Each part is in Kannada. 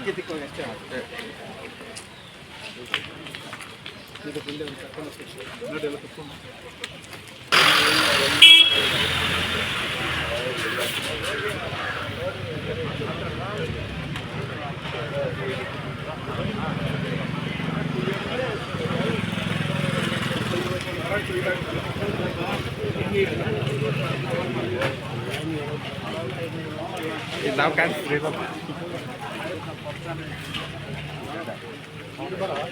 ಸಾಂಕೇತಿಕವಾಗಿ ಅಷ್ಟೇ ಇದು ಮುಂದೆ ほんでばらばら。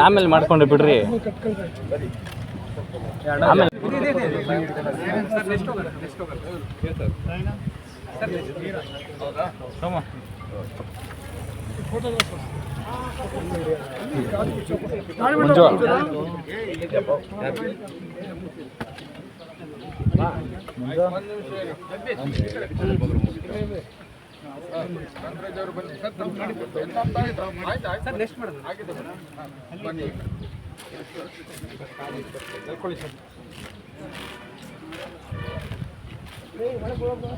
ಆಮೇಲೆ ಮಾಡ್ಕೊಂಡ್ರಿ ಬಿಡ್ರಿ ಆಮೇಲೆ ಸರ್ ನೆಕ್ಸ್ಟ್ ಮಾಡೋದು ಆಗಿದೆ ಮೇಡಮ್ ಬನ್ನಿ ಹೇಳ್ಕೊಳ್ಳಿ ಸರ್ ಒಂದು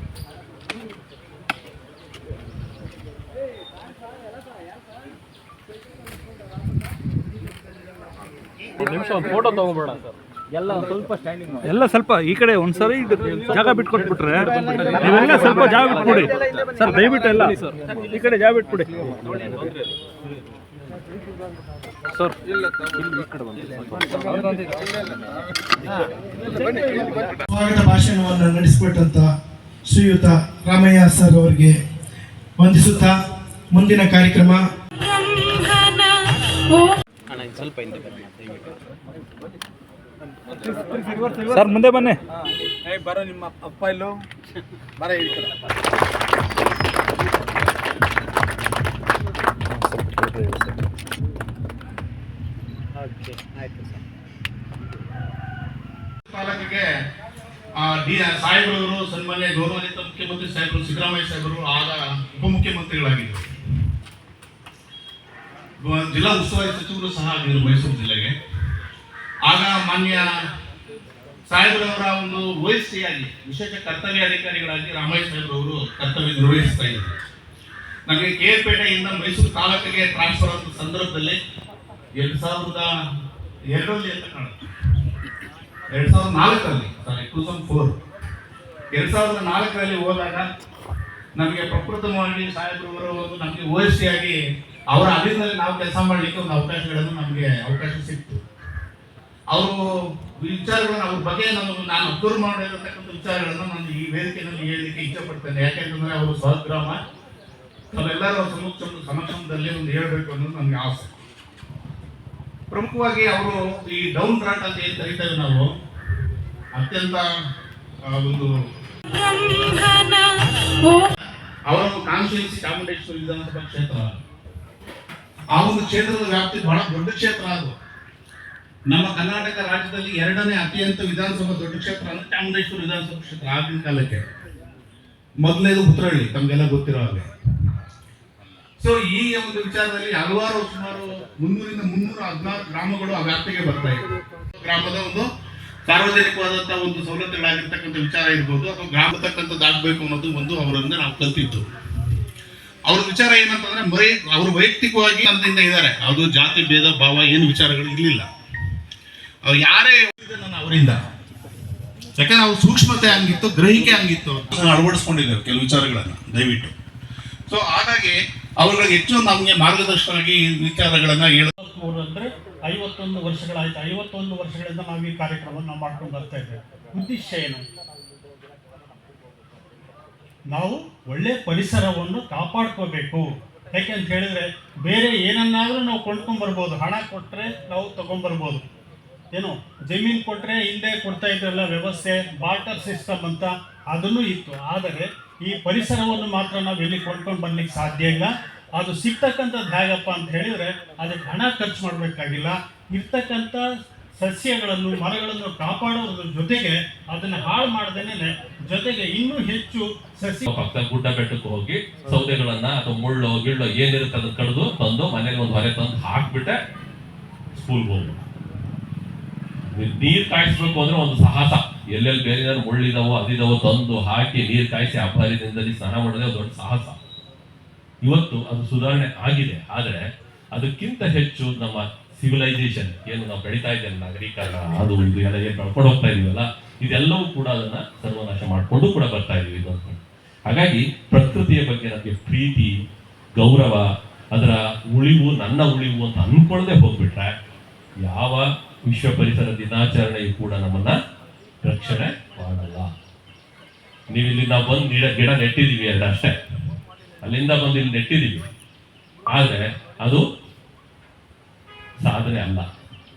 ನಿಮಿಷ ಒಂದು ಫೋಟೋ ತಗೋಬೇಡ ಸರ್ ಎಲ್ಲ ಸ್ವಲ್ಪ ಸ್ಟ್ಯಾಂಡಿಂಗ್ ಎಲ್ಲ ಸ್ವಲ್ಪ ಈ ಕಡೆ ಒಂದ್ಸರಿ ಜಾಗ ಬಿಟ್ಕೊಟ್ಬಿಟ್ರೆ ನೀವೆಲ್ಲ ಸ್ವಲ್ಪ ಜಾಗ ಬಿಟ್ಬಿಡಿ. ಸರ್ ದಯವಿಟ್ಟು ಎಲ್ಲ. ಈ ಕಡೆ ಜಾಗ ಬಿಟ್ಬಿಡಿ. ಸರ್ ಭಾಷಣವನ್ನು ನಡೆಸಿಕೊಟ್ಟಂತ ಶ್ರೀಯುತ ರಾಮಯ್ಯ ಸರ್ ಅವರಿಗೆ ವಂದಿಸುತ್ತಾ ಮುಂದಿನ ಕಾರ್ಯಕ್ರಮ. ಸ್ವಲ್ಪ ಹಿಂದೆ ಬನ್ನಿ ಸರ್ ಮುಂದೆ ಬನ್ನಿ. ಏ ಬರೋ ನಿಮ್ಮ ಅಪ್ಪ ಇಲ್ಲೋ. ಬರ ಡಿ ಸಾಹೇಬ್ರವರು ಸನ್ಮಾನ್ಯ ಗೌರವಾನ್ವಿತ ಮುಖ್ಯಮಂತ್ರಿ ಸಾಹೇಬರು ಸಿದ್ದರಾಮಯ್ಯ ಸಾಹೇಬರು ಆಗ ಉಪಮುಖ್ಯಮಂತ್ರಿಗಳಾಗಿದ್ದರು. ಜಿಲ್ಲಾ ಉಸ್ತುವಾರಿ ಸಚಿವರು ಸಹ ಆಗಿದ್ರು ಮೈಸೂರು ಜಿಲ್ಲೆಗೆ. ಆಗ ಮಾನ್ಯ ಸಾಹೇಬ್ರವರ ಒಂದು ಆಗಿ, ವಿಶೇಷ ಕರ್ತವ್ಯ ಅಧಿಕಾರಿಗಳಾಗಿ ರಾಮಯ್ಯ ಸಾಹೇಬ್ರವರು ಕರ್ತವ್ಯ ನಿರ್ವಹಿಸ್ತಾ ಇದ್ರು ನಮಗೆ ಕೆ ಆರ್ ಪೇಟೆಯಿಂದ ಮೈಸೂರು ತಾಲೂಕಿಗೆ ಟ್ರಾನ್ಸ್ಫರ್ ಆದ ಸಂದರ್ಭದಲ್ಲಿ ಎರಡು ಸಾವಿರದ ಎರಡರಲ್ಲಿ ಅಂತ ಕಾಣುತ್ತೆ. ಎರಡು ಸಾವಿರದ ನಾಲ್ಕರಲ್ಲಿ ಸಾರಿ ಟೂ ತೌಸಂಡ್ ಫೋರ್ ಎರಡ್ ಸಾವಿರದ ನಾಲ್ಕರಲ್ಲಿ ಹೋದಾಗ ನಮಗೆ ಪ್ರಪ್ರಥಮವಾಗಿ ಸಾಹೇಬ್ರವರು ನಮಗೆ ಓ ಎಸ್ ಅವರ ಅಧೀನದಲ್ಲಿ ನಾವು ಕೆಲಸ ಮಾಡಲಿಕ್ಕೆ ಒಂದು ಅವಕಾಶಗಳನ್ನು ನಮಗೆ ಅವಕಾಶ ಸಿಕ್ತು. ಅವರು ವಿಚಾರಗಳನ್ನು ಅವ್ರ ಬಗ್ಗೆ ನಾನು ನಾನು ಅಬ್ಸರ್ವ್ ಮಾಡಿರತಕ್ಕಂಥ ವಿಚಾರಗಳನ್ನು ನಾನು ಈ ವೇದಿಕೆಯಲ್ಲಿ ಹೇಳಲಿಕ್ಕೆ ಇಷ್ಟಪಡ್ತೇನೆ. ಯಾಕೆಂತಂದ್ರೆ ಅವರು ಸ್ವಗ್ರಾಮ ಅವರೆಲ್ಲರೂ ಸಮಕ್ಷ ಸಮಕ್ಷಮದಲ್ಲಿ ಒಂದು ಹೇಳಬೇಕು ಅನ್ನೋದು ನನಗೆ ಆಸೆ. ಪ್ರಮುಖವಾಗಿ ಅವರು ಈ ಡೌನ್ ಟ್ರಾಟ್ ಅಂತ ಏನು ಕರಿತೇವೆ ನಾವು ಅತ್ಯಂತ ಒಂದು ಅವರ ಕಾನ್ಸ್ಟಿಟ್ಯೂನ್ಸಿ ಚಾಮುಂಡೇಶ್ವರಿ ವಿಧಾನಸಭಾ ಕ್ಷೇತ್ರ. ಆ ಒಂದು ಕ್ಷೇತ್ರದ ವ್ಯಾಪ್ತಿ ಬಹಳ ದೊಡ್ಡ ಕ್ಷೇತ್ರ ಅದು. ನಮ್ಮ ಕರ್ನಾಟಕ ರಾಜ್ಯದಲ್ಲಿ ಎರಡನೇ ಅತ್ಯಂತ ವಿಧಾನಸಭಾ ದೊಡ್ಡ ಕ್ಷೇತ್ರ ಅಂದ್ರೆ ಚಾಮುಂಡೇಶ್ವರಿ ವಿಧಾನಸಭಾ ಕ್ಷೇತ್ರ ಆಗಿನ ಕಾಲಕ್ಕೆ. ಮೊದಲನೇದು ಉತ್ತರಹಳ್ಳಿ ತಮಗೆಲ್ಲ ಗೊತ್ತಿರೋ ಹಾಗೆ. ಸೊ ಈ ಒಂದು ವಿಚಾರದಲ್ಲಿ ಹಲವಾರು ಸುಮಾರು ಮುನ್ನೂರಿಂದ ಮುನ್ನೂರ ಹದಿನಾರು ಗ್ರಾಮಗಳು ಆ ವ್ಯಾಪ್ತಿಗೆ ಬರ್ತಾ ಇದೆ. ಗ್ರಾಮದ ಒಂದು ಸಾರ್ವಜನಿಕವಾದಂತಹ ಒಂದು ಸವಲತ್ತುಗಳಾಗಿರ್ತಕ್ಕಂಥ ವಿಚಾರ ಇರ್ಬೋದು ಅಥವಾ ಗ್ರಾಮತಕ್ಕಂಥದ್ದು ಆಗ್ಬೇಕು ಅನ್ನೋದು ಒಂದು ಅವರಿಂದ ನಾವು ಕಲ್ತಿದ್ದು. ಅವ್ರ ವಿಚಾರ ಏನಂತಂದ್ರೆ ಬರೀ ಅವರು ವೈಯಕ್ತಿಕವಾಗಿ ನನ್ನಿಂದ ಇದ್ದಾರೆ. ಅದು ಜಾತಿ ಭೇದ ಭಾವ ಏನು ವಿಚಾರಗಳು ಇರಲಿಲ್ಲ. ಅವ್ರು ಯಾರೇ ನನ್ನ ನಾನು ಅವರಿಂದ. ಯಾಕಂದ್ರೆ ಅವ್ರ ಸೂಕ್ಷ್ಮತೆ ಹಂಗಿತ್ತು ಗ್ರಹಿಕೆ ಹಂಗಿತ್ತು. ಅಳವಡಿಸ್ಕೊಂಡಿದ್ದಾರೆ ಕೆಲವು ವಿಚಾರಗಳನ್ನು ದಯವಿಟ್ಟು. ಸೊ ಹಾಗಾಗಿ ಅವ್ರಿಗೆ ಹೆಚ್ಚು ನಮಗೆ ಮಾರ್ಗದರ್ಶನವಾಗಿ ಈ ವಿಚಾರಗಳನ್ನ ಹೇಳ ಮೂರು ಅಂದ್ರೆ ಐವತ್ತೊಂದು ವರ್ಷಗಳಾಯ್ತು. ಐವತ್ತೊಂದು ವರ್ಷಗಳಿಂದ ನಾವು ಈ ಕಾರ್ಯಕ್ರಮವನ್ನು ಮಾಡ್ಕೊಂಡು ಬರ್ತಾ ಇದ್ದೇವೆ. ಉದ್ದೇಶ ಏನು? ನಾವು ಒಳ್ಳೆ ಪರಿಸರವನ್ನು ಕಾಪಾಡ್ಕೋಬೇಕು. ಯಾಕೆ ಅಂತ ಹೇಳಿದ್ರೆ ಬೇರೆ ಏನನ್ನಾದರೂ ನಾವು ಕೊಂಡ್ಕೊಂಡ್ ಬರ್ಬೋದು. ಹಣ ಕೊಟ್ಟರೆ ನಾವು ತಗೊಂಡ್ಬರ್ಬೋದು ಏನು ಜಮೀನು ಕೊಟ್ಟರೆ ಹಿಂದೆ ಕೊಡ್ತಾ ಇದ್ರಲ್ಲ ವ್ಯವಸ್ಥೆ, ಬಾರ್ಟರ್ ಸಿಸ್ಟಮ್ ಅಂತ ಅದನ್ನು ಇತ್ತು. ಆದರೆ ಈ ಪರಿಸರವನ್ನು ಮಾತ್ರ ನಾವು ಎಲ್ಲಿ ಕೊಂಡ್ಕೊಂಡು ಬರ್ಲಿಕ್ಕೆ ಸಾಧ್ಯ ಇಲ್ಲ. ಅದು ಸಿಗ್ತಕ್ಕಂಥದ್ದು ಹೇಗಪ್ಪ ಅಂತ ಹೇಳಿದ್ರೆ, ಅದಕ್ಕೆ ಹಣ ಖರ್ಚು ಮಾಡಬೇಕಾಗಿಲ್ಲ. ಇರ್ತಕ್ಕಂಥ ಸಸ್ಯಗಳನ್ನು, ಮರಗಳನ್ನು ಕಾಪಾಡೋದ್ರ ಜೊತೆಗೆ ಅದನ್ನ ಹಾಳು ಮಾಡದೇನೆ ಜೊತೆಗೆ ಇನ್ನೂ ಹೆಚ್ಚು ಸಸ್ಯ ಪಕ್ಕ ಗುಡ್ಡ ಬೆಟ್ಟಕ್ಕೆ ಹೋಗಿ ಸೌದೆಗಳನ್ನ ಅಥವಾ ಮುಳ್ಳು, ಗಿಳ್ಳು ಏನಿರುತ್ತೆ ಅದನ್ನ ಕಡಿದು ತಂದು ಮನೇಲಿ ಒಂದು ಹೊರೆ ತಂದು ಹಾಕ್ಬಿಟ್ಟೆ ಸ್ಕೂಲ್ಗೆ ಹೋಗ್ಬೇಕು ನೀರ್ ಕಾಯಿಸ್ಬೇಕು ಅಂದ್ರೆ ಒಂದು ಸಾಹಸ. ಎಲ್ಲೆಲ್ಲಿ ಬೇರೆ ಏನಾದ್ರು ಮುಳ್ಳಿದಾವೋ ಅದಿದಾವೋ ತಂದು ಹಾಕಿ ನೀರ್ ಕಾಯಿಸಿ ಅಪಾಯದಿಂದಲೇ ಸ್ನಾನ ಮಾಡಿದ್ರೆ ದೊಡ್ಡ ಸಾಹಸ. ಇವತ್ತು ಅದು ಸುಧಾರಣೆ ಆಗಿದೆ. ಆದ್ರೆ ಅದಕ್ಕಿಂತ ಹೆಚ್ಚು ನಮ್ಮ ಸಿವಿಲೈಸೇಷನ್ ಏನು ನಾವು ಬೆಳೀತಾ ಇದ್ದೇವೆ ನಾಗರೀಕರಣ, ಅದು ಇದು ಎಲ್ಲ ಏನು ಬೆಳ್ಕೊಂಡು ಹೋಗ್ತಾ ಇದೀವಲ್ಲ ಇದೆಲ್ಲವೂ ಕೂಡ ಅದನ್ನ ಸರ್ವನಾಶ ಮಾಡಿಕೊಂಡು ಕೂಡ ಬರ್ತಾ ಇದೀವಿ ಅಂತ ಹಾಗಾಗಿ ಪ್ರಕೃತಿಯ ಬಗ್ಗೆ ನಮಗೆ ಪ್ರೀತಿ, ಗೌರವ, ಅದರ ಉಳಿವು, ನನ್ನ ಉಳಿವು ಅಂತ ಅನ್ಕೊಳ್ಳದೆ ಹೋಗ್ಬಿಟ್ರೆ ಯಾವ ವಿಶ್ವ ಪರಿಸರ ದಿನಾಚರಣೆಯು ಕೂಡ ನಮ್ಮನ್ನ ರಕ್ಷಣೆ ಮಾಡಲ್ಲ. ನೀವು ಇಲ್ಲಿ ನಾವು ಬಂದು ಗಿಡ ಗಿಡ ನೆಟ್ಟಿದ್ದೀವಿ ಅಷ್ಟೇ. ಅಲ್ಲಿಂದ ಬಂದು ಇಲ್ಲಿ ನೆಟ್ಟಿದ್ದೀವಿ. ಆದರೆ ಅದು ಸಾಧನೆ ಅಲ್ಲ.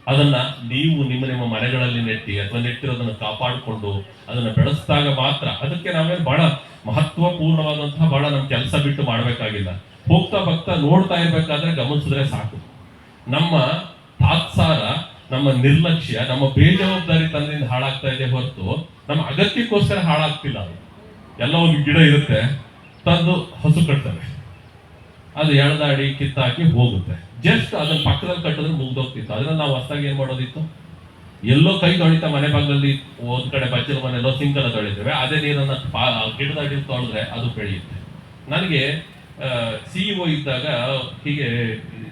ಅದನ್ನ ನೀವು ನಿಮ್ಮ ನಿಮ್ಮ ಮನೆಗಳಲ್ಲಿ ನೆಟ್ಟಿ ಅಥವಾ ನೆಟ್ಟಿರೋದನ್ನು ಕಾಪಾಡಿಕೊಂಡು ಅದನ್ನ ಬೆಳೆಸಿದಾಗ ಮಾತ್ರ ಅದಕ್ಕೆ ನಾವೇನು ಬಹಳ ಮಹತ್ವಪೂರ್ಣವಾದಂತಹ ಬಹಳ ನಮ್ಮ ಕೆಲಸ ಬಿಟ್ಟು ಮಾಡಬೇಕಾಗಿಲ್ಲ. ಹೋಗ್ತಾ ಭಕ್ತ ನೋಡ್ತಾ ಇರ್ಬೇಕಾದ್ರೆ ಗಮನಿಸಿದ್ರೆ ಸಾಕು. ನಮ್ಮ ತಾತ್ಸಾರ, ನಮ್ಮ ನಿರ್ಲಕ್ಷ್ಯ, ನಮ್ಮ ಬೇಜವಾಬ್ದಾರಿ ತನ್ನಿಂದ ಹಾಳಾಗ್ತಾ ಇದೆ ಹೊರತು ನಮ್ಮ ಅಗತ್ಯಕ್ಕೋಸ್ಕರ ಹಾಳಾಗ್ತಿಲ್ಲ ಅದು. ಎಲ್ಲ ಒಂದು ಗಿಡ ಇರುತ್ತೆ, ತಂದು ಹಸು ಕಟ್ತವೆ. ಅದು ಎಳ್ದಾಡಿ ಕಿತ್ತಾಕಿ ಹೋಗುತ್ತೆ. ಜಸ್ಟ್ ಅದನ್ನ ಪಕ್ಕದಲ್ಲಿ ಕಟ್ಟಿದ್ರೆ ಮುಗ್ದೋಗ್ತಿತ್ತು. ಅದನ್ನ ನಾವು ಹೊಸದಾಗಿ ಏನ್ ಮಾಡೋದಿತ್ತು? ಎಲ್ಲೋ ಕೈ ತೊಳಿತಾ ಮನೆ ಭಾಗದಲ್ಲಿ ಒಂದ್ ಕಡೆ ಬಚ್ಚಲ ಮನೆಯಲ್ಲೋ ಸಿಂಕಲ್ಲ ತೊಳಿತೇವೆ. ಅದೇ ನೀರನ್ನ ಗಿಡದ ತೊಳೆದ್ರೆ ಅದು ಬೆಳೆಯುತ್ತೆ. ನನಗೆ ಒ ಇದ್ದಾಗ ಹೀಗೆ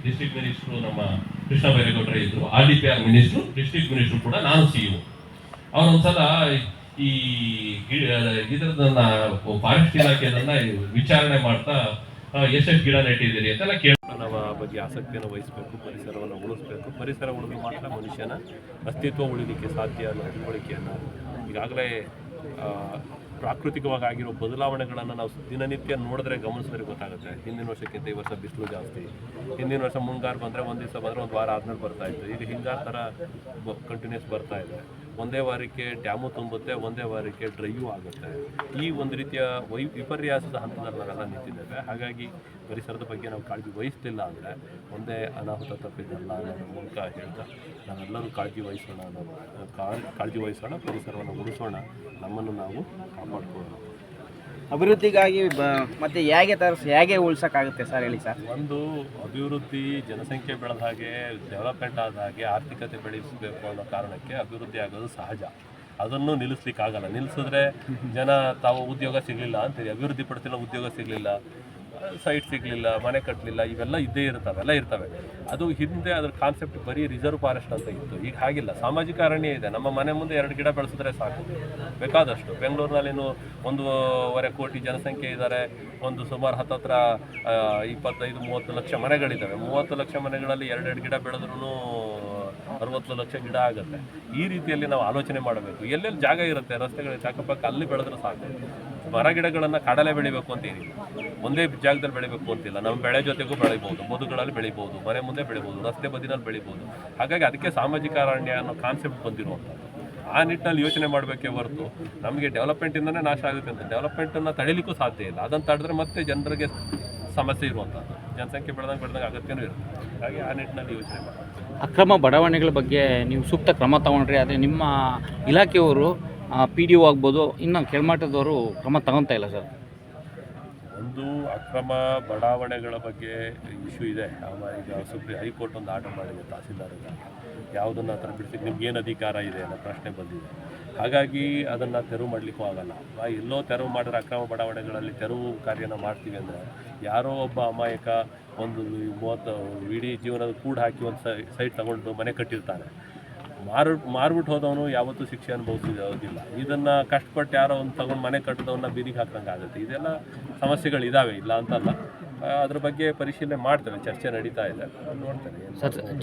ಡಿಸ್ಟ್ರಿಕ್ಟ್ ಮಿನಿಸ್ಟ್ರು ನಮ್ಮ ಕೃಷ್ಣ ಬೈರೇಗೌಡರೇ ಇದ್ರು. R D P R minister district minister ಕೂಡ ನಾನು ಸಿ ಸಿಇಒ ಅವರೊಂದ್ಸಲ ಈ ಇದರದನ್ನ ಫಾರೆಸ್ಟ್ ಇಲಾಖೆಯನ್ನ ವಿಚಾರಣೆ ಮಾಡ್ತಾ ಎಷ್ಟೆಷ್ಟು ಗಿಡ ನೆಟ್ಟಿದ್ದೀರಿ ಅಂತೆಲ್ಲ ಕೇಳ ಬಗ್ಗೆ ಆಸಕ್ತಿಯನ್ನು ವಹಿಸಬೇಕು, ಪರಿಸರವನ್ನು ಉಳಿಸಬೇಕು. ಪರಿಸರ ಉಳಿದು ಮಾತ್ರ ಮನುಷ್ಯನ ಅಸ್ತಿತ್ವ ಉಳಿಲಿಕ್ಕೆ ಸಾಧ್ಯ ಅನ್ನೋ ತಿಳುವಳಿಕೆಯನ್ನು ಈಗಾಗಲೇ ಪ್ರಾಕೃತಿಕವಾಗಿ ಆಗಿರೋ ಬದಲಾವಣೆಗಳನ್ನು ನಾವು ದಿನನಿತ್ಯ ನೋಡಿದ್ರೆ ಗಮನಿಸಿದ್ರೆ ಗೊತ್ತಾಗುತ್ತೆ. ಹಿಂದಿನ ವರ್ಷಕ್ಕಿಂತ ಈ ವರ್ಷ ಬಿಸಿಲು ಜಾಸ್ತಿ. ಹಿಂದಿನ ವರ್ಷ ಮುಂಗಾರು ಬಂದರೆ ಒಂದು ದಿವಸ ಬಂದರೆ ಒಂದು ವಾರ ಆದ್ಮೇಲೆ ಬರ್ತಾ ಇತ್ತು. ಈಗ ಹಿಂಗಾರು ಥರ ಕಂಟಿನ್ಯೂಸ್ ಬರ್ತಾ ಇದೆ. ಒಂದೇ ವಾರಕ್ಕೆ ಡ್ಯಾಮು ತುಂಬುತ್ತೆ, ಒಂದೇ ವಾರಕ್ಕೆ ಡ್ರೈಯೂ ಆಗುತ್ತೆ. ಈ ಒಂದು ರೀತಿಯ ವೈ ವಿಪರ್ಯಾಸದ ಹಂತದಲ್ಲಿ ನಾವೆಲ್ಲ ನಿಂತಿದ್ದೇವೆ. ಹಾಗಾಗಿ ಪರಿಸರದ ಬಗ್ಗೆ ನಾವು ಕಾಳಜಿ ವಹಿಸ್ತಿಲ್ಲ ಅಂದರೆ ಒಂದೇ ಅನಾಹುತ ತಪ್ಪಿದ್ದಲ್ಲ ಅನ್ನೋದ್ರ ಮೂಲಕ ಹೇಳ್ತಾ ನಾವೆಲ್ಲರೂ ಕಾಳಜಿ ವಹಿಸೋಣ ಅನ್ನೋದು ಕಾಳಜಿ ವಹಿಸೋಣ, ಪರಿಸರವನ್ನು ಉಳಿಸೋಣ. ನಮ್ಮನ್ನು ನಾವು ಅಭಿವೃದ್ಧಿಗಾಗಿ ಬ ಮತ್ತೆ ಹೇಗೆ ತರಿಸ್ ಹೇಗೆ ಉಳ್ಸೋಕ್ಕಾಗುತ್ತೆ ಸರ್ ಹೇಳಿ ಸರ್? ಒಂದು ಅಭಿವೃದ್ಧಿ ಜನಸಂಖ್ಯೆ ಬೆಳೆದ ಹಾಗೆ ಡೆವಲಪ್ಮೆಂಟ್ ಆದ ಹಾಗೆ ಆರ್ಥಿಕತೆ ಬೆಳೆಸಬೇಕು ಅನ್ನೋ ಕಾರಣಕ್ಕೆ ಅಭಿವೃದ್ಧಿ ಆಗೋದು ಸಹಜ. ಅದನ್ನು ನಿಲ್ಲಿಸ್ಲಿಕ್ಕಾಗಲ್ಲ. ನಿಲ್ಲಿಸಿದ್ರೆ ಜನ ತಾವು ಉದ್ಯೋಗ ಸಿಗಲಿಲ್ಲ ಅಂತೀರಿ ಅಭಿವೃದ್ಧಿ ಪಡ್ತಿಲ್ಲ ಉದ್ಯೋಗ ಸಿಗಲಿಲ್ಲ. ಸೈಟ್ ಸಿಗಲಿಲ್ಲ, ಮನೆ ಕಟ್ಟಲಿಲ್ಲ ಇವೆಲ್ಲ ಇದ್ದೇ ಇರ್ತವೆ ಎಲ್ಲ ಇರ್ತವೆ. ಅದು ಹಿಂದೆ ಅದ್ರ ಕಾನ್ಸೆಪ್ಟ್ ಬರೀ ರಿಸರ್ವ್ ಫಾರೆಸ್ಟ್ ಅಂತ ಇತ್ತು. ಈಗ ಹಾಗಿಲ್ಲ. ಸಾಮಾಜಿಕ ಅರಣ್ಯ ಇದೆ. ನಮ್ಮ ಮನೆ ಮುಂದೆ ಎರಡು ಗಿಡ ಬೆಳೆಸಿದ್ರೆ ಸಾಕು. ಬೇಕಾದಷ್ಟು. ಬೆಂಗಳೂರಿನಲ್ಲಿನೂ ಒಂದೂವರೆ ಕೋಟಿ ಜನಸಂಖ್ಯೆ ಇದ್ದಾರೆ. ಒಂದು ಸುಮಾರು ಹತ್ತತ್ರ ಇಪ್ಪತ್ತೈದು, ಮೂವತ್ತು ಲಕ್ಷ ಮನೆಗಳಿದ್ದಾವೆ. ಮೂವತ್ತು ಲಕ್ಷ ಮನೆಗಳಲ್ಲಿ ಎರಡೆರಡು ಗಿಡ ಬೆಳೆದ್ರೂ ಅರವತ್ತು ಲಕ್ಷ ಗಿಡ ಆಗುತ್ತೆ. ಈ ರೀತಿಯಲ್ಲಿ ನಾವು ಆಲೋಚನೆ ಮಾಡಬೇಕು. ಎಲ್ಲೆಲ್ಲಿ ಜಾಗ ಇರುತ್ತೆ ರಸ್ತೆಗಳ ಅಕ್ಕಪಕ್ಕ ಅಲ್ಲಿ ಬೆಳೆದ್ರೆ ಸಾಕು. ಮರ ಗಿಡಗಳನ್ನು ಕಾಡಲ್ಲೇ ಬೆಳಿಬೇಕು ಅಂತ ಏನಿಲ್ಲ. ಒಂದೇ ಜಾಗದಲ್ಲಿ ಬೆಳಿಬೇಕು ಅಂತಿಲ್ಲ ನಮ್ಮ ಬೆಳೆ ಜೊತೆಗೂ ಬೆಳಿಬೋದು. ಬದುಗಳಲ್ಲಿ ಬೆಳಿಬೋದು. ಮನೆ ಮುಂದೆ ಬೆಳಿಬೋದು. ರಸ್ತೆ ಬದಿನಲ್ಲಿ ಬೆಳಿಬೋದು. ಹಾಗಾಗಿ ಅದಕ್ಕೆ ಸಾಮಾಜಿಕ ಅರಣ್ಯ ಅನ್ನೋ ಕಾನ್ಸೆಪ್ಟ್ ಬಂದಿರುವಂಥದ್ದು. ಆ ನಿಟ್ಟಿನಲ್ಲಿ ಯೋಚನೆ ಮಾಡಬೇಕೇ ಹೊರತು ನಮಗೆ ಡೆವಲಪ್ಮೆಂಟಿಂದನೇ ನಾಶ ಆಗುತ್ತೆ ಅಂತ. ಡೆವಲಪ್ಮೆಂಟನ್ನು ತಡಿಲಿಕ್ಕೂ ಸಾಧ್ಯ ಇಲ್ಲ. ಅದನ್ನು ತಡೆದ್ರೆ ಮತ್ತೆ ಜನರಿಗೆ ಸಮಸ್ಯೆ ಇರುವಂಥದ್ದು. ಜನಸಂಖ್ಯೆ ಬೆಳೆದಂಗೆ ಬೆಳೆದಂಗೆ ಅಗತ್ಯನೂ ಇರುತ್ತೆ. ಹಾಗಾಗಿ ಆ ನಿಟ್ಟಿನಲ್ಲಿ ಯೋಚನೆ ಮಾಡಿ ಅಕ್ರಮ ಬಡಾವಣೆಗಳ ಬಗ್ಗೆ ನೀವು ಸೂಕ್ತ ಕ್ರಮ ತಗೊಂಡ್ರಿ. ಆದರೆ ನಿಮ್ಮ ಇಲಾಖೆಯವರು ಪಿ ಡಿ ಒ ಆಗ್ಬೋದು, ಇನ್ನು ಕೆಳಮಟ್ಟದವರು ಕ್ರಮ ತಗೊತಾ ಇಲ್ಲ ಸರ್. ಒಂದು ಅಕ್ರಮ ಬಡಾವಣೆಗಳ ಬಗ್ಗೆ ಇಶ್ಯೂ ಇದೆ. ಈಗ ಸುಪ್ರೀಂ ಹೈಕೋರ್ಟ್ ಒಂದು ಆರ್ಡರ್ ಮಾಡಿದೆ ತಹಸೀಲ್ದಾರ್ಗೆ ಯಾವುದನ್ನು ಆ ಥರ ನಿಮ್ಗೆ ಏನು ಅಧಿಕಾರ ಇದೆ ಅನ್ನೋ ಪ್ರಶ್ನೆ ಬಂದಿದೆ. ಹಾಗಾಗಿ ಅದನ್ನು ತೆರವು ಮಾಡಲಿಕ್ಕೂ ಆಗಲ್ಲ. ಎಲ್ಲೋ ತೆರವು ಮಾಡಿದ್ರೆ ಅಕ್ರಮ ಬಡಾವಣೆಗಳಲ್ಲಿ ತೆರವು ಕಾರ್ಯನ ಮಾಡ್ತೀವಿ ಅಂದರೆ ಯಾರೋ ಒಬ್ಬ ಅಮಾಯಕ ಒಂದು ಮೂವತ್ತು ಇಡೀ ಜೀವನದ ಕೂಡ ಹಾಕಿ ಒಂದು ಸೈಟ್ ತಗೊಂಡು ಮನೆ ಕಟ್ಟಿರ್ತಾನೆ. ಮಾರು ಮಾರ್ಬಿಟ್ಟು ಹೋದವನು ಯಾವತ್ತೂ ಶಿಕ್ಷೆ ಅನುಭವಿಸಿದಿಲ್ಲ ಇದನ್ನು ಕಷ್ಟಪಟ್ಟು ಯಾರೋ ಒಂದು ತಗೊಂಡು ಮನೆ ಕಟ್ಟಿದವನ್ನ ಬೀದಿಗೆ ಹಾಕಂಗೆ ಆಗುತ್ತೆ. ಇದೆಲ್ಲ ಸಮಸ್ಯೆಗಳಿದ್ದಾವೆ ಇಲ್ಲ ಅಂತಲ್ಲ. ಅದ್ರ ಬಗ್ಗೆ ಪರಿಶೀಲನೆ ಮಾಡ್ತಾರೆ ಚರ್ಚೆ ನಡೀತಾ ಇದೆ. ನೋಡ್ತಾರೆ